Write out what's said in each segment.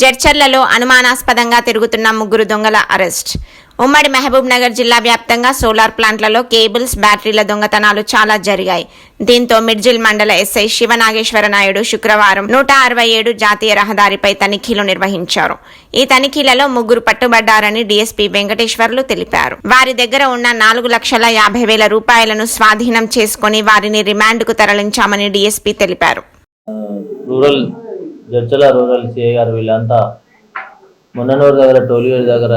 జడ్చర్లలో అనుమానాస్పదంగా తిరుగుతున్న ముగ్గురు దొంగల అరెస్ట్. ఉమ్మడి మహబూబ్ నగర్ జిల్లా వ్యాప్తంగా సోలార్ ప్లాంట్లలో కేబుల్స్ బ్యాటరీల దొంగతనాలు చాలా జరిగాయి. దీంతో మిడ్జిల్ మండల ఎస్ఐ శివనాగేశ్వర నాయుడు శుక్రవారం నూట అరవై ఏడు జాతీయ రహదారిపై తనిఖీలు నిర్వహించారు. ఈ తనిఖీలలో ముగ్గురు పట్టుబడ్డారని డీఎస్పీ వెంకటేశ్వర్లు తెలిపారు. వారి దగ్గర ఉన్న నాలుగు లక్షల యాభై వేల రూపాయలను స్వాధీనం చేసుకుని వారిని రిమాండ్కు తరలించామని డీఎస్పీ తెలిపారు. రూరల్ జడ్చల రూరల్ సిఐ గారు వీళ్ళంతా మున్ననూరు దగ్గర టోలిగేట్ దగ్గర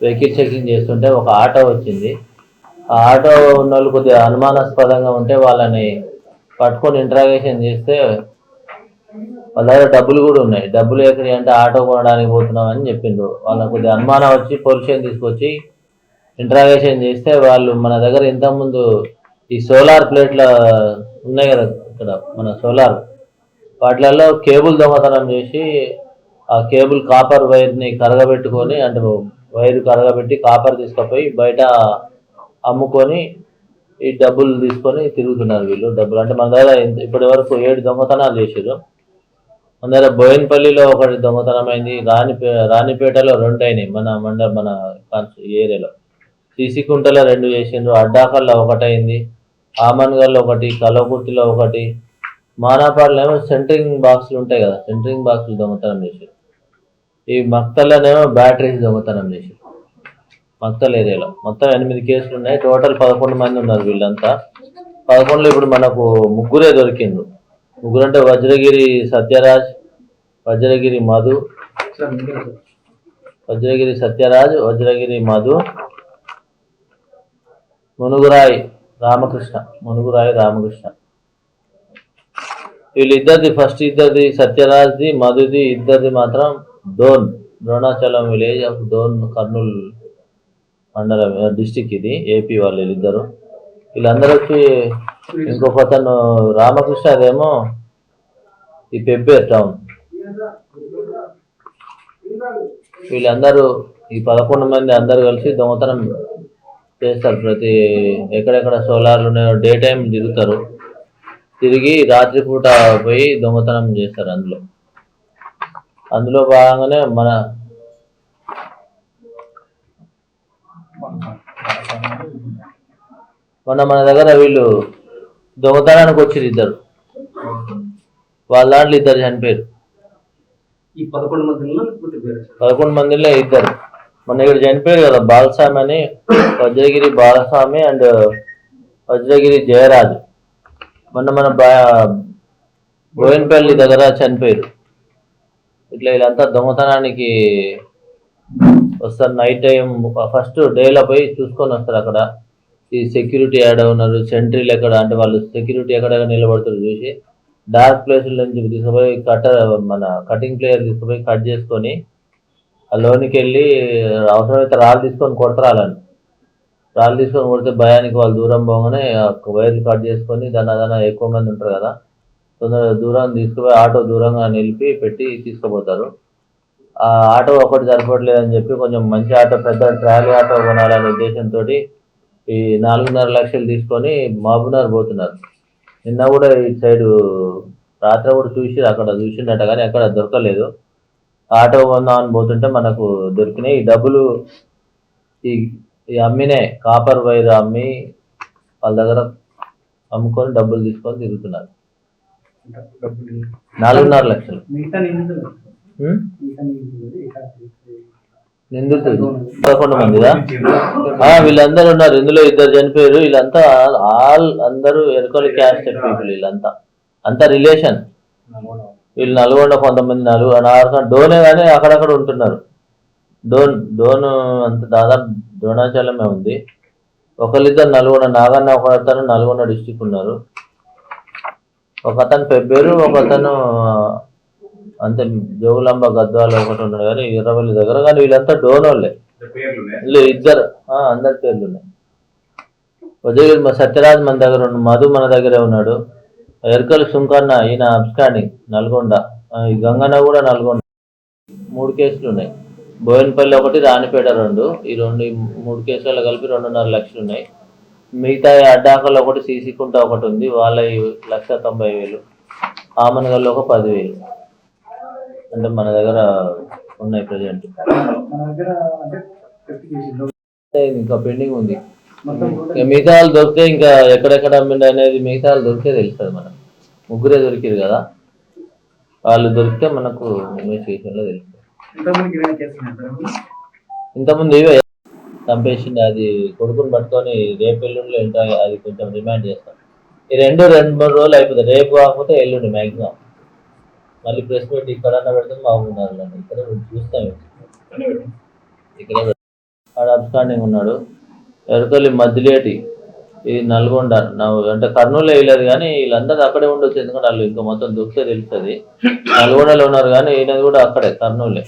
వెహికల్ చెకింగ్ చేస్తుంటే ఒక ఆటో వచ్చింది. ఆ ఆటో ఉన్న వాళ్ళు కొద్దిగా అనుమానాస్పదంగా ఉంటే వాళ్ళని పట్టుకొని ఇంట్రాగేషన్ చేస్తే వాళ్ళ దగ్గర డబ్బులు కూడా ఉన్నాయి. డబ్బులు ఎక్కడి అంటే ఆటో కొనడానికి పోతున్నాం అని చెప్పిండ్రు. వాళ్ళకి కొద్దిగా అనుమానం వచ్చి పొల్యూషన్ తీసుకొచ్చి ఇంట్రాగేషన్ చేస్తే వాళ్ళు మన దగ్గర ఇంతకుముందు ఈ సోలార్ ప్లేట్ల ఉన్నాయి కదా ఇక్కడ మన సోలార్ వాటిలలో కేబుల్ దొంగతనం చేసి ఆ కేబుల్ కాపర్ వైర్ని కరగబెట్టుకొని అంటే వైర్ కరగబెట్టి కాపర్ తీసుకుపోయి బయట అమ్ముకొని ఈ డబ్బులు తీసుకొని తిరుగుతున్నారు వీళ్ళు డబ్బులు. అంటే మన దగ్గర ఇప్పటి వరకు ఏడు దొంగతనాలు చేసారు మన దగ్గర ఒకటి దొంగతనం అయింది రాణిపే రాణిపేటలో రెండు అయినాయి మన మండ మన ఏరియాలో. సీసీకుంటలో రెండు చేసిండ్రు అడ్డాకల్లో ఒకటి అయింది ఆమన్గల్లో ఒకటి కలవకుర్తిలో ఒకటి మానాపాడులో ఏమో సెంటరింగ్ బాక్సులు ఉంటాయి కదా సెంటరింగ్ బాక్సులు దొంగతనం చేశారు. ఈ మక్తల్లోనేమో బ్యాటరీస్ దొంగతనం చేశారు. మక్తల్ ఏరియాలో. మొత్తం ఎనిమిది కేసులు ఉన్నాయి. టోటల్ పదకొండు మంది ఉన్నారు వీళ్ళంతా. పదకొండులో ఇప్పుడు మనకు ముగ్గురే దొరికిండ్రు. ముగ్గురు అంటే వజ్రగిరి సత్యరాజ్ వజ్రగిరి మధు వజ్రగిరి సత్యరాజ్ వజ్రగిరి మధు మునుగురాయి రామకృష్ణ మునుగురాయి రామకృష్ణ. వీళ్ళిద్దరిది ఫస్ట్ ఇద్దరిది సత్యరాజ్ది మధుది ఇద్దరిది మాత్రం డోన్. ద్రోణాచలం విలేజ్ ఆఫ్ డోన్ కర్నూల్ మండలం డిస్టిక్ ఇది ఏపీ వాళ్ళు వీళ్ళిద్దరు. వీళ్ళందరూ వచ్చి ఇంకొక అతను రామకృష్ణ అదేమో ఈ పెబ్బే టౌన్ వీళ్ళందరూ ఈ పదకొండు మంది అందరూ కలిసి దొంగతనం చేస్తారు. ప్రతి ఎక్కడెక్కడ సోలార్లు ఉన్నాయో డే టైం దిగుతారు. తిరిగి రాత్రిపూట పోయి దొంగతనం చేస్తారు అందులో. అందులో భాగంగానే మన మొన్న మన దగ్గర వీళ్ళు దొంగతనానికి వచ్చిరు ఇద్దరు. వాళ్ళ దాంట్లో ఇద్దరు చనిపోయారు. ఈ పదకొండు మందిలో పదకొండు మందిలో ఇద్దరు. మొన్న ఇక్కడ చనిపోయారు కదా బాలస్వామి అని వజ్రగిరి బాలస్వామి అండ్ వజ్రగిరి జయరాజు. మొన్న మన బా దగ్గర చనిపోయారు. ఇట్లా వీళ్ళంతా దొంగతనానికి వస్తారు. నైట్ టైం ఫస్ట్ డేలో పోయి చూసుకొని వస్తారు అక్కడ. ఈ సెక్యూరిటీ యాడ్ ఉన్నారు సెంట్రీలు ఎక్కడ అంటే వాళ్ళు సెక్యూరిటీ ఎక్కడ నిలబడుతారు చూసి. డార్క్ ప్లేసుల నుంచి తీసుకుపోయి కట్టర్ మన కటింగ్ ప్లేయర్ తీసుకుపోయి కట్ చేసుకొని ఆ లోనికి వెళ్ళి అవసరమైతే రాళ్ళు తీసుకొని కొడతారు వాళ్ళని. రాళ్ళు తీసుకొని కొడితే భయానికి వాళ్ళు దూరం పోగానే వైర్లు కట్ చేసుకొని దాని అదన ఎక్కువ మంది ఉంటారు కదా తొందరగా దూరం తీసుకుపోయి ఆటో దూరంగా నిలిపి పెట్టి తీసుకుపోతారు. ఆ ఆటో ఒకటి సరిపోవట్లేదని చెప్పి కొంచెం మంచి ఆటో పెద్ద ట్రాలీ ఆటో కొనాలనే ఉద్దేశంతో ఈ నాలుగున్నర లక్షలు తీసుకొని మహబూబ్నగర్ పోతున్నారు. నిన్న కూడా ఇటు సైడు రాత్రి కూడా చూసి అక్కడ చూసిండట కానీ అక్కడ దొరకలేదు. ఆటో కొందామని పోతుంటే మనకు దొరికినాయి. ఈ డబ్బులు ఈ ఈ అమ్మినే కాపర్ వైర్ అమ్మి వాళ్ళ దగ్గర అమ్ముకొని డబ్బులు తీసుకొని తిరుగుతున్నారు. నాలుగున్నర లక్షలు. నిందితులు. పదకొండు మందిదా వీళ్ళందరూ ఉన్నారు. ఇందులో ఇద్దరు చనిపోయారు. వీళ్ళంతా ఆల్ అందరూ ఎరుకల క్యాస్ట్ పీపుల్ వీళ్ళంతా. అంతా రిలేషన్ వీళ్ళు నల్గొండ కొంతమంది నలుగు నాలుగు డోనే కానీ అక్కడక్కడ ఉంటున్నారు. డోన్ డోన్ అంత దాదాపు ద్రోణాచలమే ఉంది. ఒకళ్ళిద్దరు నల్గొండ నాగన్న ఒకతను నల్గొండ డిస్టిక్ ఉన్నారు. ఒక అతను పెబ్బేరు ఒక అతను అంతే జోగులాంబ గద్వాల ఒకటి ఉన్నాడు. కానీ ఇరవై దగ్గర కానీ వీళ్ళంతా డోన్ వాళ్ళే ఇద్దరు ఆ, అందరి పేర్లు ఉన్నాయి ఉదయగిరి సత్యరాజ్ మన దగ్గర మధు మన దగ్గరే ఉన్నాడు. ఎరకల్ సుంకన్న ఈయన అబ్స్కాండింగ్ నల్గొండ ఈ గంగన్న కూడా నల్గొండ. మూడు కేసులు ఉన్నాయి బోయన్పల్లి ఒకటి రాణిపేట రెండు. ఈ రెండు మూడు కేసులలో కలిపి రెండున్నర లక్షలు ఉన్నాయి మిగతా అడ్డాకలు అడ్డాకల్లో ఒకటి సీసీ కుంట ఒకటి ఉంది. వాళ్ళ లక్ష తొంభై వేలు. ఆమనగల్లో ఒక పదివేలు అంటే మన దగ్గర ఉన్నాయి ప్రజెంట్. ఇంకా పెండింగ్ ఉంది. ఇక మిగతా వాళ్ళు దొరికితే ఇంకా ఎక్కడెక్కడ అమ్మిండి అనేది మిగతా వాళ్ళు దొరికితే తెలుస్తుంది మనకు. ముగ్గురే దొరికిరు కదా. వాళ్ళు దొరికితే మనకు ఇన్వెస్టిగేషన్లో తెలుస్తుంది. ఇంతకుముందు ఇవే చంపేసింది అది కొడుకుని పట్టుకొని రేపు ఎల్లుండిలో ఏంటో అది కొంచెం రిమాండ్ చేస్తాం. ఈ రెండు రెండు మూడు రోజులు అయిపోతుంది రేపు కాకపోతే ఎల్లుండి మ్యాక్సిమం మళ్ళీ ప్రెస్ మీట్ ఇక్కడ పెడితే బాగున్నారు ఇక్కడ చూస్తాం ఇక్కడ ఆడ అబ్స్టాండింగ్ ఉన్నాడు. ఎరకల్లి మధ్యలేటి ఇది నల్గొండ అంటే కర్నూలు వేయలేదు కానీ వీళ్ళందరూ అక్కడే ఉండొచ్చు ఎందుకంటే వాళ్ళు ఇంకా మొత్తం దొరికితే తెలుస్తుంది. నల్గొండలో ఉన్నారు కానీ ఈయనది కూడా అక్కడే కర్నూలే.